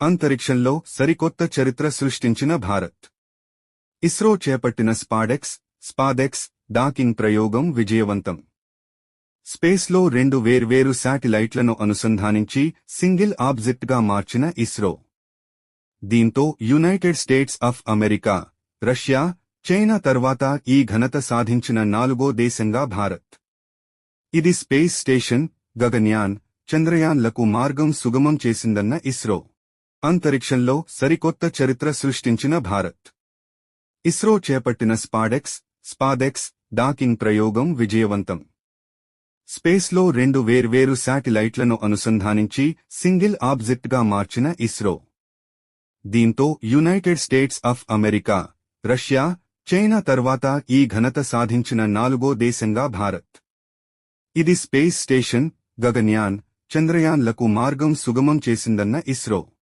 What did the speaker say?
అంతరిక్షంలో సరికొత్త చరిత్ర సృష్టించిన భారత్. ఇస్రో చేపట్టిన స్పాడెక్స్ స్పాదెక్స్ డాకింగ్ ప్రయోగం విజయవంతం. స్పేస్లో రెండు వేర్వేరు శాటిలైట్లను అనుసంధానించి సింగిల్ ఆబ్జెక్ట్గా మార్చిన ఇస్రో. దీంతో United States of America Russia China తర్వాత ఈ ఘనత సాధించిన నాలుగో దేశంగా భారత్. ఇది స్పేస్ స్టేషన్ గగన్యాన్ చంద్రయాన్లకు మార్గం సుగమం చేసిందన్న ఇస్రో. అంతరిక్షంలో సరికొత్త చరిత్ర సృష్టించిన భారత్. ఇస్రో చేపట్టిన స్పాడెక్స్ స్పాదెక్స్ డాకింగ్ ప్రయోగం విజయవంతం. స్పేస్లో రెండు వేర్వేరు శాటిలైట్లను అనుసంధానించి సింగిల్ ఆబ్జెక్ట్గా మార్చిన ఇస్రో. దీంతో United States of America Russia China తర్వాత ఈ ఘనత సాధించిన నాలుగో దేశంగా భారత్. ఇది స్పేస్ స్టేషన్ గగన్యాన్ చంద్రయాన్లకు మార్గం సుగమం చేసిందన్న ఇస్రో.